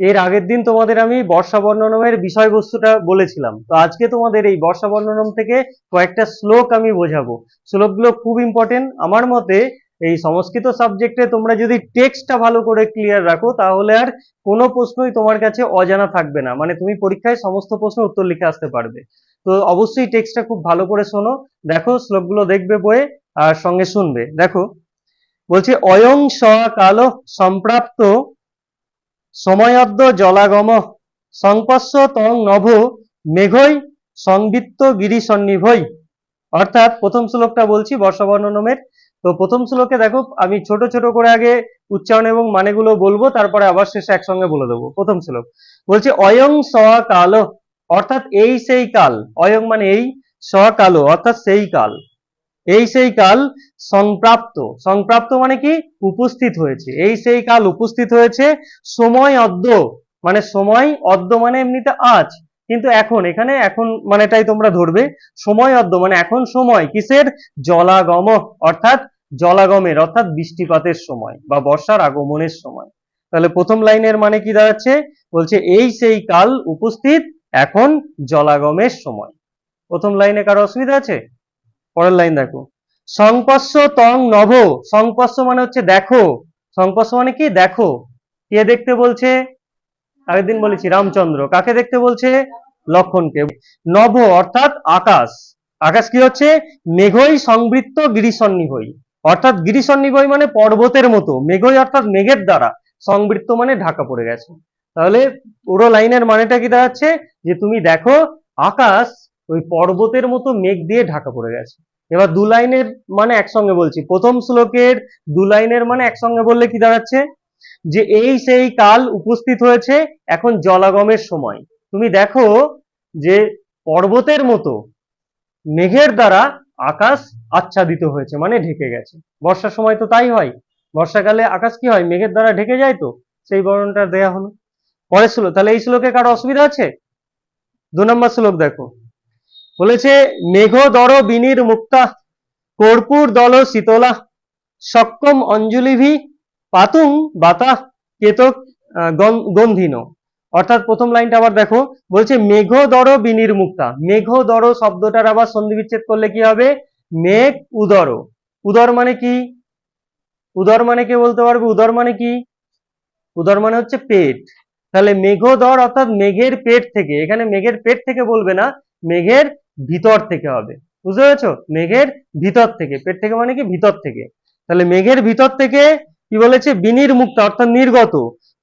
এর আগের দিন তোমাদের আমি বর্ষা বর্ণনমের বিষয়বস্তুটা বলেছিলাম। তো আজকে তোমাদের এই বর্ষা বর্ণনম থেকে কয়েকটা শ্লোক আমি বোঝাবো। শ্লোকগুলো খুব ইম্পর্টেন্ট আমার মতে এই সংস্কৃত সাবজেক্টে তোমরা যদি টেক্সটটা ভালো করে ক্লিয়ার রাখো, তাহলে আর কোনো প্রশ্নই তোমার কাছে অজানা থাকবে না। মানে তুমি পরীক্ষায় সমস্ত প্রশ্ন উত্তর লিখে আসতে পারবে। তো অবশ্যই টেক্সটটা খুব ভালো করে শোনো। দেখো, শ্লোকগুলো দেখবে বইয়ে আর সঙ্গে শুনবে। দেখো, বলছে, অয়ং স কাল সম্প্রাপ্ত সময়দ্য জলাগম সংপস্য তং নভ মেঘই সংবিত্ত গিরি সন্নিভই অর্থাৎ প্রথম শ্লোকটা বলছি বর্ষবর্ণ বর্ষবর্ণনমের তো প্রথম শ্লোকে দেখো, আমি ছোট ছোট করে আগে উচ্চারণ এবং মানেগুলো বলব, তারপরে আবার শেষে একসঙ্গে বলে দেবো। প্রথম শ্লোক। বলছে, অয়ং স কাল অর্থাৎ এই সেই কাল। অয়ং মানে এই স অর্থাৎ সেই কাল। এই সেই কাল সংপ্রাপ্ত। সংপ্রাপ্ত মানে কি? উপস্থিত হয়েছে। এই সেই কাল উপস্থিত হয়েছে, সময় অদ্য। মানে সময় অদ্য মানে এমনিতে আজ। কিন্তু এখন, এখানে এখন মানে মানেটাই তোমরা ধরবে। সময় অদ্য মানে এখন সময়। কিসের? জলাগম। অর্থাৎ জলাগমের, অর্থাৎ বৃষ্টিপাতের সময় বা বর্ষার আগমনের সময়। তাহলে প্রথম লাইনের মানে কি দাঁড়াচ্ছে? বলছে, এই সেই কাল উপস্থিত, এখন জলাগমের সময়। প্রথম লাইনে কারও অসুবিধা আছে? পরের লাইন দেখো। সংপস্য তং নভ। সংপস্য মানে হচ্ছে দেখো। সংপস্য মানে কি? দেখো। কে দেখতে বলছে? আগের দিন বলেছি, রামচন্দ্র। কাকে দেখতে বলছে? লক্ষণকে। নভ অর্থাৎ আকাশ। আকাশ কি হচ্ছে? মেঘই সংবৃত্ত গিরিসন্নিভই অর্থাৎ গিরিসন্নিভই মানে পর্বতের মতো। মেঘই অর্থাৎ মেঘের দ্বারা। সংবৃত্ত মানে ঢাকা পড়ে গেছে। তাহলে পুরো লাইনের মানেটা কি দাঁড়াচ্ছে? যে তুমি দেখো, আকাশ ওই পর্বতের মতো মেঘ দিয়ে ঢাকা পড়ে গেছে। এবার দু লাইনের মানে একসঙ্গে বলছি। প্রথম শ্লোকের দু লাইনের মানে একসঙ্গে বললে কি দাঁড়াচ্ছে? যে এই সেই কাল উপস্থিত হয়েছে এখন জলাগমের সময়। তুমি দেখো যে পর্বতের মতো মেঘের দ্বারা আকাশ আচ্ছাদিত হয়েছে মানে ঢেকে গেছে। বর্ষার সময় তো তাই হয়। বর্ষাকালে আকাশ কি হয়? মেঘের দ্বারা ঢেকে যায় তো? সেই বর্ণনটা দেয়া হলো। পরের শ্লোক তাহলে এই শ্লোকে কারও অসুবিধা আছে? দু নম্বর শ্লোক দেখো। বলেছে, মেঘ দর বিনির মুক্তা, কর্পূর দল শীতলা সক্ষম অঞ্জলিভি পাতুং বাতা কেতক গন্ধিন। অর্থাৎ প্রথম লাইনটা আবার দেখো, বলছে, মেঘ দর বিনির মুক্তা। মেঘ দর শব্দটার আবার সন্ধি বিচ্ছেদ করলে কি হবে? মেঘ উদর। উদর মানে কি? উদর মানে কে বলতে পারবে? উদর মানে কি? উদর মানে হচ্ছে পেট। তাহলে মেঘদর অর্থাৎ মেঘের পেট থেকে, এখানে মেঘের পেট থেকে বলবে না, মেঘের ভিতর থেকে হবে। বুঝতে পেরেছ? মেঘের ভিতর থেকে। পেট থেকে মানে কি? ভিতর থেকে। তাহলে মেঘের ভিতর থেকে কি বলেছে? বিনির মুক্ত, অর্থাৎ নির্গত।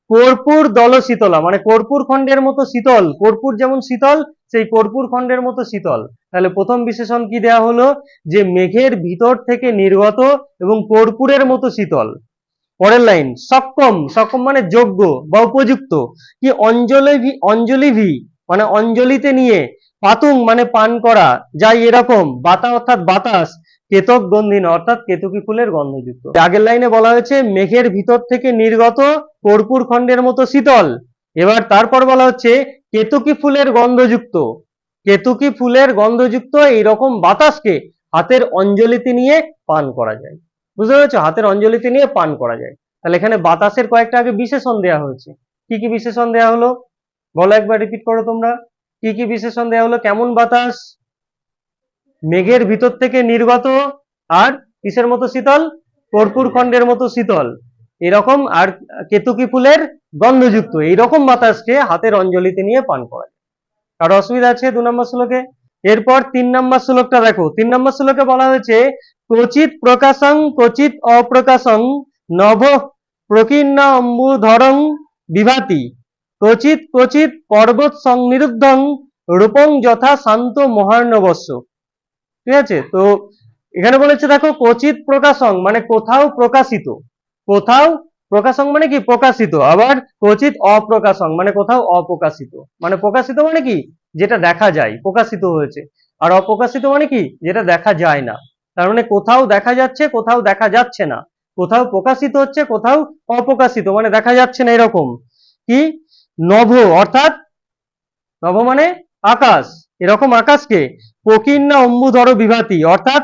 কর্পূর দল শীতলা মানে কর্পূর খণ্ডের মতো শীতল। কর্পূর যেমন শীতল, সেই কর্পূর খণ্ডের মতো শীতল। তাহলে প্রথম বিশেষণ কি দেয়া হলো? যে মেঘের ভিতর থেকে নির্গত এবং কর্পূরের মতো শীতল। পরের লাইন, সক্ষম। সক্ষম মানে যোগ্য বা উপযুক্ত। কি? অঞ্জলি অঞ্জলিভি মানে অঞ্জলিতে নিয়ে পাতুং মানে পান করা, যাই এরকম, বাতা অর্থাৎ বাতাস, কেতক গন্ধিন, অর্থাৎ কেতকী ফুলের গন্ধযুক্ত। আগের লাইনে বলা হয়েছে, মেঘের ভিতর থেকে নির্গত কর্পূর খণ্ডের মতো শীতল। এবার তারপর বলা হচ্ছে, কেতকী ফুলের গন্ধযুক্ত। কেতকী ফুলের গন্ধযুক্ত এইরকম বাতাসকে হাতের অঞ্জলিতে নিয়ে পান করা যায়। বুঝতে পেরেছ? হাতের অঞ্জলিতে নিয়ে পান করা যায়। তাহলে এখানে বাতাসের কয়েকটা আগে বিশেষণ দেওয়া হয়েছে। কি কি বিশেষণ দেওয়া হলো? বলো একবার রিপিট করো তোমরা। কি কি বিশেষণ দেওয়া হলো? কেমন বাতাস? মেঘের ভিতর থেকে নির্গত আর কিসের মতো শীতল? কর্পূর খণ্ডের মতো শীতল। এরকম আর কেতুকি ফুলের? গন্ধযুক্ত। এইরকম বাতাসকে হাতের অঞ্জলিতে নিয়ে পান করা কারও অসুবিধা আছে দু নম্বর শ্লোকে? এরপর তিন নম্বর শ্লোকটা দেখো। তিন নম্বর শ্লোকে বলা হয়েছে, ক্বচিৎ প্রকাশং, ক্বচিৎ অপ্রকাশং, নভ প্রকীর্ণ অম্বুধরং বিভাতি। ক্বচিৎ ক্বচিৎ পর্বত সংনিরুদ্ধং রূপং যথা শান্ত মহার্ণবস্য। ঠিক আছে? তো এখানে বলেছে দেখো ক্বচিৎ প্রকাশং মানে কোথাও প্রকাশিত। কোথাও প্রকাশং মানে কি? প্রকাশিত। আবার ক্বচিৎ অপ্রকাশং মানে কোথাও অপ্রকাশিত। মানে প্রকাশিত মানে কি? যেটা দেখা যায়, প্রকাশিত হয়েছে। আর অপ্রকাশিত মানে কি? যেটা দেখা যায় না। তার মানে কোথাও দেখা যাচ্ছে, কোথাও দেখা যাচ্ছে না। কোথাও প্রকাশিত হচ্ছে, কোথাও অপ্রকাশিত মানে দেখা যাচ্ছে না এরকম। কি? নভ, অর্থাৎ নভ মানে আকাশ। এরকম আকাশকে প্রকীর্ণ অম্বুধর বিভাতি, অর্থাৎ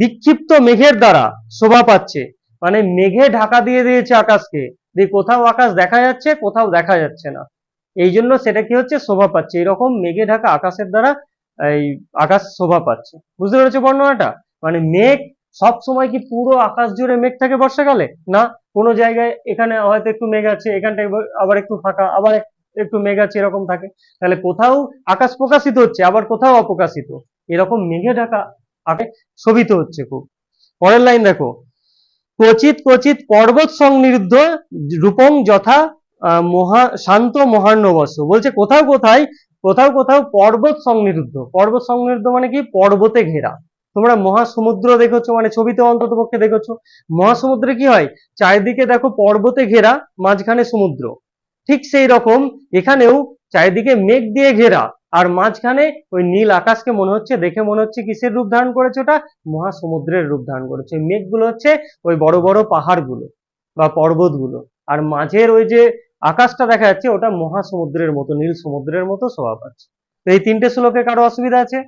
বিক্ষিপ্ত মেঘের দ্বারা শোভা পাচ্ছে। মানে মেঘে ঢাকা দিয়ে দিয়েছে আকাশকে। যে কোথাও আকাশ দেখা যাচ্ছে, কোথাও দেখা যাচ্ছে না। এই জন্য সেটা কি হচ্ছে শোভা পাচ্ছে। এরকম মেঘে ঢাকা আকাশের দ্বারা এই আকাশ শোভা পাচ্ছে। বুঝতে পেরেছ বর্ণনাটা? মানে মেঘ সব সময় কি পুরো আকাশ জুড়ে মেঘ থাকে বর্ষাকালে? না, কোনো জায়গায় এখানে হয়তো একটু মেঘ আছে, এখানটায় আবার একটু ফাঁকা, আবার একটু মেঘ আছে, এরকম থাকে। তাহলে কোথাও আকাশ প্রকাশিত হচ্ছে, আবার কোথাও অপ্রকাশিত। এরকম মেঘে ঢাকা আকাশ শোভিত হচ্ছে খুব। পরের লাইন দেখো। ক্বচিত ক্বচিত পর্বত সংনিরুদ্ধ রূপং যথা মহা, শান্ত মহার্ণবস্য। বলছে কোথাও কোথায়, কোথাও কোথাও পর্বত সংনিরুদ্ধ। পর্বত সংনিরুদ্ধ মানে কি? পর্বতে ঘেরা। তোমরা মহাসমুদ্র দেখেছ মানে ছবিতে অন্তত পক্ষে দেখেছ। মহাসমুদ্রে কি হয়? চারিদিকে দেখো পর্বতে ঘেরা, মাঝখানে সমুদ্র। ঠিক সেই রকম এখানেও চারিদিকে মেঘ দিয়ে ঘেরা, আর মাঝখানে ওই নীল আকাশকে মনে হচ্ছে, দেখে মনে হচ্ছে কিসের রূপ ধারণ করেছে ওটা? মহাসমুদ্রের রূপ ধারণ করেছে। ওই মেঘগুলো হচ্ছে ওই বড় বড় পাহাড়গুলো বা পর্বতগুলো। আর মাঝের ওই যে আকাশটা দেখা যাচ্ছে, ওটা মহাসমুদ্রের মতো, নীল সমুদ্রের মতো স্বভাব আছে। তো এই তিনটে শ্লোকে কারও অসুবিধা আছে?